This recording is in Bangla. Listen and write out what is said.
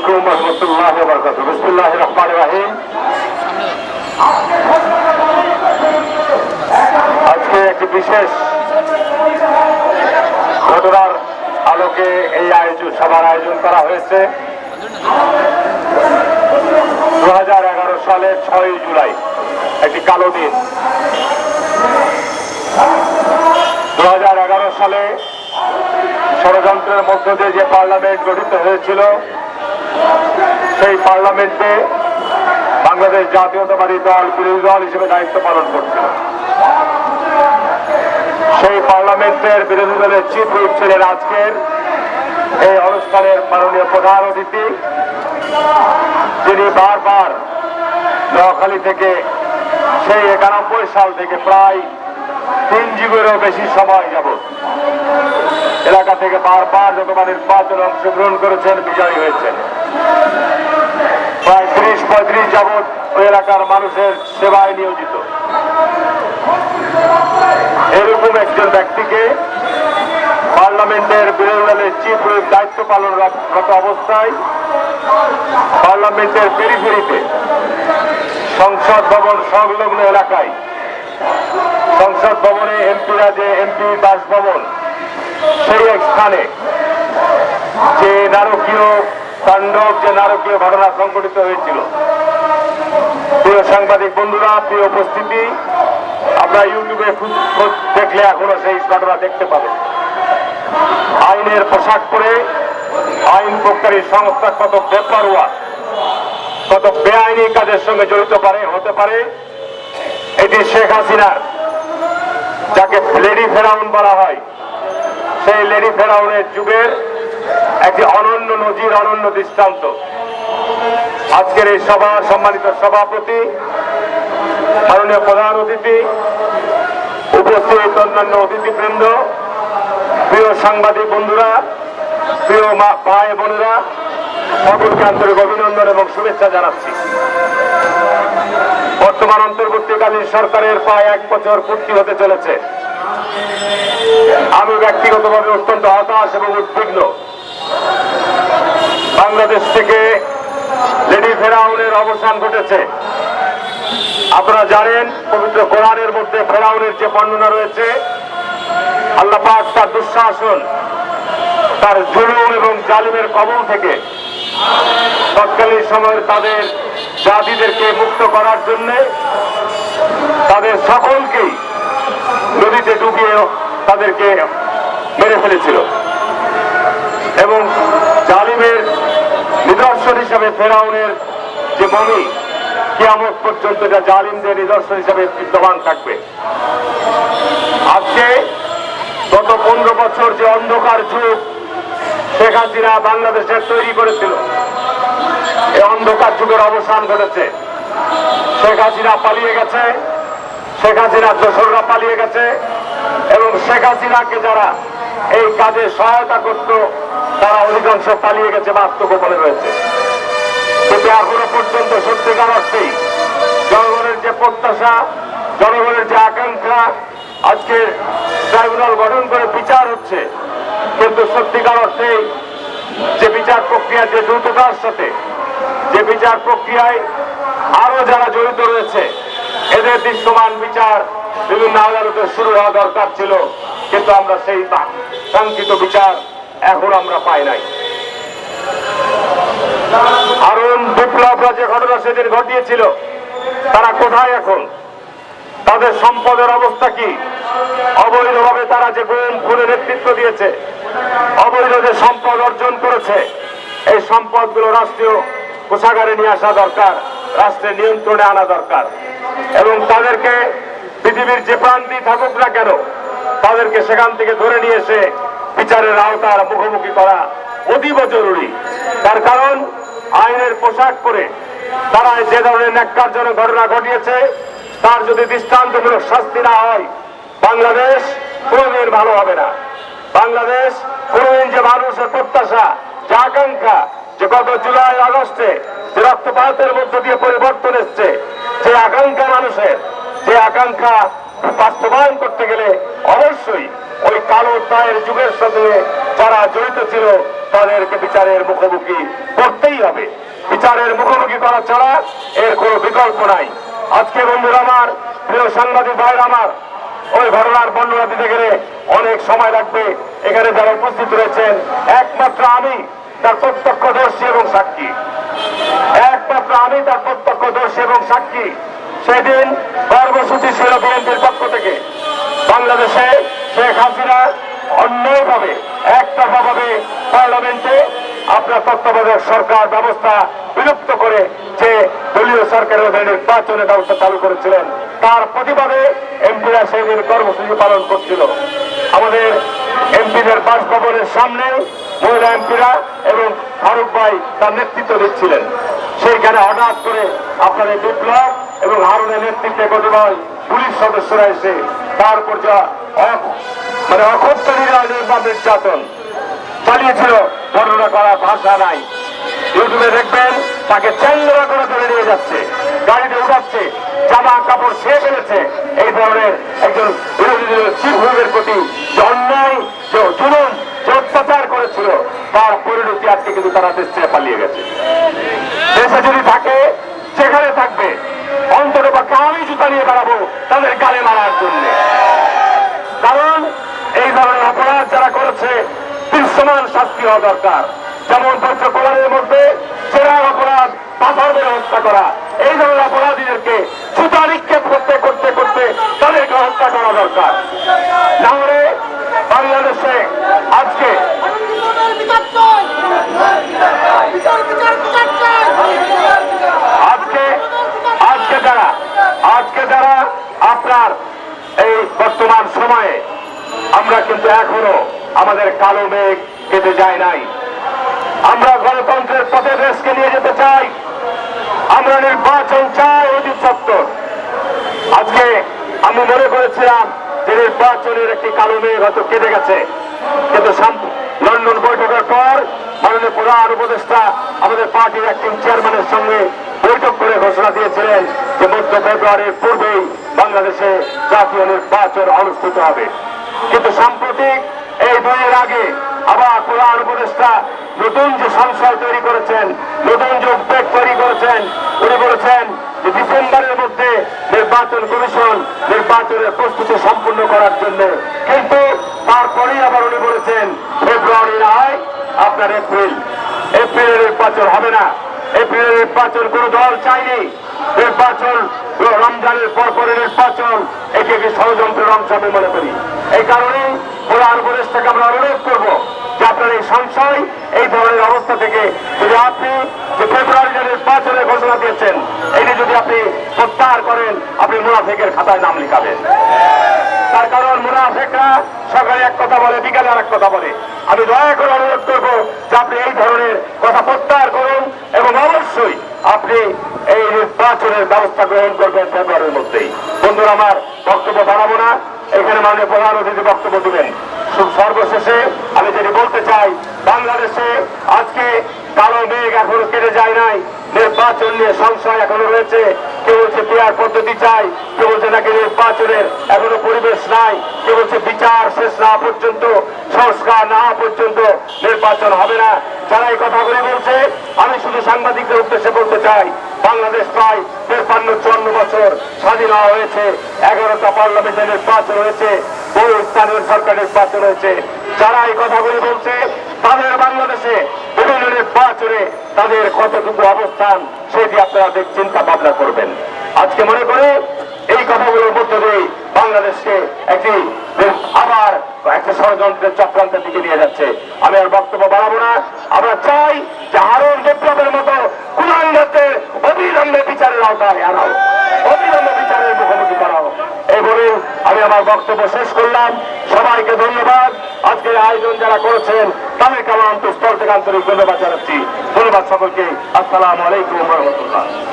আলাইকুম রহমতুল্লাহ বরকাত আজকে একটি বিশেষ ঘটনার আলোকে এই আয়োজন সভার আয়োজন করা হয়েছে। দু হাজার এগারো সালের ছয়ই জুলাই, একটি কালো দিন। দু হাজার এগারো সালে ষড়যন্ত্রের মধ্য দিয়ে যে পার্লামেন্ট গঠিত হয়েছিল সেই পার্লামেন্টে বাংলাদেশ জাতীয়তাবাদী দল বিরোধী দল হিসেবে দায়িত্ব পালন করছিল। সেই পার্লামেন্টের বিরোধী দলের চিফ হুইপ ছিলেন আজকের এই অনুষ্ঠানের মাননীয় প্রধান অতিথি। যিনি বারবার নোয়াখালী থেকে সেই একানব্বই সাল থেকে প্রায় তিন যুগেরও বেশি সময় যাবত এলাকা থেকে বারবার যতবার নির্বাচনে অংশগ্রহণ করেছেন, বিজয়ী হয়েছেন। প্রায় ত্রিশ পঁয়ত্রিশ যাবৎ ওই এলাকার মানুষের সেবায় নিয়োজিত। এরকম একজন ব্যক্তিকে পার্লামেন্টের বিরোধী দলের চিফ হুইপ দায়িত্ব পালনরত অবস্থায় পার্লামেন্টের পেরিফেরিতে সংসদ ভবন সংলগ্ন এলাকায়, সংসদ ভবনে এমপিরা যে এমপি বাসভবন সেই এক স্থানে যে নারকীয় তাণ্ডব যে নারকীয় ঘটনা সংঘটিত হয়েছিল। প্রিয় সাংবাদিক বন্ধুরা, প্রিয় উপস্থিতি আমরা ইউটিউবে দেখলে এখনও সেই ঘটনা দেখতে পাবেন। আইনের পোশাক পরে আইন প্রকারী সংস্থা কত বেপারুয়া, কত বেআইনি কাজের সঙ্গে জড়িত পারে, হতে পারে, এটি শেখ হাসিনার যাকে লেডি ফেরাউন বলা হয়, সেই লেডি ফেরাউনের যুগের একটি অনন্য নজির, অনন্য দৃষ্টান্ত। আজকের এই সভা, সম্মানিত সভাপতি, মাননীয় প্রধান অতিথি, উপস্থিত অন্যান্য অতিথিবৃন্দ, প্রিয় সাংবাদিক বন্ধুরা, প্রিয় মা, ভাই বোনেরা, সকলকে আন্তরিক অভিনন্দন এবং শুভেচ্ছা জানাচ্ছি। বর্তমান অন্তর্বর্তীকালীন সরকারের প্রায় এক বছর পূর্তি হতে চলেছে। আমি ব্যক্তিগতভাবে অত্যন্ত হতাশ এবং উদ্বিগ্ন। বাংলাদেশ থেকে লেডি ফেরাউনের অবসান ঘটেছে। আপনারা জানেন, পবিত্র কোরআনের মধ্যে ফেরাউনের যে বর্ণনা রয়েছে, আল্লাহ পাক তার দুঃশাসন, তার জুলুম এবং জালিমের কবল থেকে তৎকালীন সময়ে তাদের জাতিদেরকে মুক্ত করার জন্য তাদের সকলকেই নদীতে ডুবিয়ে তাদেরকে মেরে ফেলেছিল। এবং জালিমের নিদর্শন হিসাবে ফেরাউনের যে মমি, কিয়ামত পর্যন্ত এটা জালিমদের নিদর্শন হিসাবে বিদ্যমান থাকবে। আজকে গত পনেরো বছর যে অন্ধকার যুগ, শেখ হাসিনা বাংলাদেশের তৈরি করেছিল। এই অন্ধকার যুগের অবসান ঘটেছে। শেখ হাসিনা পালিয়ে গেছে, শেখ হাসিনার দোসররা পালিয়ে গেছে, এবং শেখ হাসিনাকে যারা এই কাজে সহায়তা করত তারা অধিকাংশ পালিয়ে গেছে বা আত্মগোপনে রয়েছে। কিন্তু এখনও পর্যন্ত সত্যিকার অর্থেই জনগণের যে প্রত্যাশা, জনগণের যে আকাঙ্ক্ষা, আজকে ট্রাইব্যুনাল গঠন করে বিচার হচ্ছে, কিন্তু সত্যিকার অর্থেই যে বিচার প্রক্রিয়া যে দ্রুততার সাথে, যে বিচার প্রক্রিয়ায় আরও যারা জড়িত রয়েছে, এদের দৃশ্যমান বিচার বিভিন্ন আদালতে শুরু হওয়া দরকার ছিল, কিন্তু আমরা সেই কাঙ্ক্ষিত বিচার এখন আমরা পাই নাই। আরুণ বিপ্লবরা যে ঘটনা সেদিন ঘটিয়েছিল। তারা কোথায় এখন? তাদের সম্পদের অবস্থা কি? অবৈধভাবে তারা যে গুম, খুনে নেতৃত্ব দিয়েছে, অবৈধ যে সম্পদ অর্জন করেছে, এই সম্পদগুলো রাষ্ট্রীয় কোষাগারে নিয়ে আসা দরকার, রাষ্ট্রের নিয়ন্ত্রণে আনা দরকার। এবং তাদেরকে পৃথিবীর যে প্রান্তি থাকুক না কেন, তাদেরকে সেখান থেকে ধরে নিয়ে এসে বিচারের আওতার মুখোমুখি করা অতীব জরুরি। তার কারণ, আইনের পোশাক পরে তারা যে ধরনের ন্যাক্কারজনক ঘটনা ঘটিয়েছে, তার যদি দৃষ্টান্তমূলক শাস্তি না হয়, বাংলাদেশ কোনোদিন ভালো হবে না। বাংলাদেশ কোনোদিন যে মানুষের প্রত্যাশা, যে আকাঙ্ক্ষা, যে গত জুলাই, আগস্টে যে রক্তপাতের মধ্য দিয়ে পরিবর্তন এসছে, যে আকাঙ্ক্ষা মানুষের, যে আকাঙ্ক্ষা বাস্তবায়ন করতে গেলে অবশ্যই ওই কালো দায়ের যুগের সাথে যারা জড়িত ছিল, তাদেরকে বিচারের মুখোমুখি করতেই হবে। বিচারের মুখোমুখি করা ছাড়া এর কোনো বিকল্প নাই। আজকে বন্ধুরা আমার, প্রিয় সাংবাদিক ভাইরা আমার, ওই ঘটনার বর্ণনা দিতে গেলে অনেক সময় লাগবে। এখানে যারা উপস্থিত রয়েছেন, একমাত্র আমি, তার প্রত্যক্ষদর্শী এবং সাক্ষী। একমাত্র আমি, তার প্রত্যক্ষদর্শী এবং সাক্ষী। সেদিন কর্মসূচি ছিল বিএনপির পক্ষ থেকে বাংলাদেশে শেখ হাসিনা অন্যায়ভাবে একতরফাভাবে পার্লামেন্টে আপনার তত্ত্বাবধায়ক সরকার ব্যবস্থা বিলুপ্ত করে যে দলীয় সরকারের অধীনে নির্বাচনের ব্যবস্থা চালু করেছিলেন, তার প্রতিবাদে এমপিরা সেদিন কর্মসূচি পালন করছিল। আমাদের এমপিদের বাসভবনের সামনে মহিলা এমপিরা এবং ফারুক ভাই তার নেতৃত্ব দিচ্ছিলেন। সেইখানে হঠাৎ করে আপনাদের বিপ্লব এবং হারুনের নেতৃত্বে কতিপয় পুলিশ সদস্যরা এসে তার উপর যা অ- মানে অকথ্য নির্যাতন নির্যাতন। চালিয়েছিল, বর্ণনা করার ভাষা নাই। ইউটিউবে দেখবেন, তাকে চ্যাংরা করে ধরে নিয়ে যাচ্ছে। গাড়িতে উঠাচ্ছে, জামা কাপড় ছেড়ে ফেলেছে। এই ধরনের একজন বিরোধী দলের হুইপের প্রতি যে অন্যায়, যে জুলুম, যে অত্যাচার করেছিল, তার পরিণতি আজকে কিন্তু তারা দেশ ছেড়ে পালিয়ে গেছে। দেশে যদি থাকে, সেখানে থাকবে। অন্তত পক্ষে আমি জুতা নিয়ে বেড়াবো তাদের গালে মারার জন্য। কারণ এই ধরনের অপরাধ যারা করেছে দৃশ্যমান শাস্তি হওয়া দরকার। যেমন পত্রকলারের মধ্যে চেরার অপরাধ পাথর মেরে হত্যা করা। এই ধরনের অপরাধীদেরকে সুতা নিক্ষেপ করতে করতে করতে তাদেরকে হত্যা করা দরকার না হলে বাংলাদেশে আজকে বিচার চাই বিচার বিচার বিচার চাই আজকে আজকে যারা আজকে যারা আপনার এই বর্তমান সময়ে আমরা কিন্তু এখনও আমাদের কালো মেঘ কেটে যায় নাই। আমরা গণতন্ত্রের পথে দেশকে নিয়ে যেতে চাই। আমরা নির্বাচন চাই অধিক সত্তর আজকে আমি মনে করেছিলাম যে নির্বাচনের একটি কালো মেঘ হয়তো কেটে গেছে। কিন্তু লন্ডন বৈঠকের পর মাননীয় প্রধান উপদেষ্টা আমাদের পার্টির একজন চেয়ারম্যানের সঙ্গে বৈঠক করে ঘোষণা দিয়েছিলেন যে মধ্য ফেব্রুয়ারির পূর্বেই বাংলাদেশে জাতীয় নির্বাচন অনুষ্ঠিত হবে। কিন্তু সাম্প্রতিক এই দুইয়ের আগে আবার প্রধান উপদেষ্টা নতুন যে সংশয় তৈরি করেছেন, নতুন যে উদ্বেগ তৈরি করেছেন, উনি বলেছেন যে ডিসেম্বরের মধ্যে নির্বাচন কমিশন নির্বাচনের প্রস্তুতি সম্পূর্ণ করার জন্য। কিন্তু তারপরেই আবার উনি বলেছেন ফেব্রুয়ারি নয় আপনার এপ্রিল। এপ্রিলের নির্বাচন হবে না। এপ্রিলে নির্বাচন কোন দল চাইনি নির্বাচন রমজানের পর পরে নির্বাচন এটি একটি ষড়যন্ত্রের অংশ আমি মনে করি। এই কারণে প্রধান উপদেষ্টাকে আমরা অনুরোধ করব যে আপনার এই সংশয়, এই ধরনের অবস্থা থেকে যদি আপনি যে ফেব্রুয়ারিতে নির্বাচনের ঘোষণা দিয়েছেন, এটি যদি আপনি প্রত্যাহার করেন, আপনি মুনাফেকের খাতায় নাম লিখাবেন। তার কারণ মুনাফেকরা সকালে এক কথা বলে, বিকালে আর এক কথা বলে। আমি দয়া করে অনুরোধ করব যে আপনি এই ধরনের কথা প্রত্যাহার করুন এবং অবশ্যই আপনি এই নির্বাচনের ব্যবস্থা গ্রহণ করবেন ফেব্রুয়ারির মধ্যেই। বন্ধুরা, আমার বক্তব্য বাড়াবো না। এখানে মাননীয় প্রধান অতিথি বক্তব্য দিবেন। সর্বশেষে আমি যেটি বলতে চাই, বাংলাদেশে আজকে কালো মেঘ এখনও কেটে যায় নাই। নির্বাচন নিয়ে সংশয় এখনও রয়েছে। কেউ বলছে পিয়ার পদ্ধতি চাই, কেউ বলছে নাকি নির্বাচনের এখনও পরিবেশ নাই। কেউ বলছে বিচার শেষ না পর্যন্ত। সংস্কার না পর্যন্ত নির্বাচন হবে না। যারা এই কথাগুলি বলছে, আমি শুধু সাংবাদিকদের উদ্দেশ্যে বলতে চাই, বাংলাদেশ প্রায় তেপান্ন চুয়ান্ন বছর স্বাধীন হওয়া হয়েছে, এগারোটা পার্লামেন্টের নির্বাচন হয়েছে, বহু স্থানীয় সরকার নির্বাচন হয়েছে। যারা এই কথাগুলি বলছে, তাদের বাংলাদেশে বিভিন্ন নির্বাচনে তাদের কতটুকু অবস্থান, সেটি আপনারা চিন্তা ভাবনা করবেন। আজকে মনে করে এই কথাগুলোর মধ্য দিয়ে বাংলাদেশকে একটি আবার একটা ষড়যন্ত্রের চক্রান্তের দিকে নিয়ে যাচ্ছে। আমি আর বক্তব্য বাড়াবো না। আমরা চাই যে হারুন বিপ্লবের মতো কুলাঙ্গাদের অবিলম্বে বিচারের আওতায় আনাও। অবিলম্বে বিচারের মুখোমুখি করাও। এই বলে আমি আমার বক্তব্য শেষ করলাম। সবাইকে ধন্যবাদ। আজকের আয়োজন যারা করেছেন, তাদেরকে আমার অন্তঃস্থল থেকে আন্তরিক ধন্যবাদ জানাচ্ছি। ধন্যবাদ সকলকে। আসসালামু আলাইকুম রহমতুল্লাহ।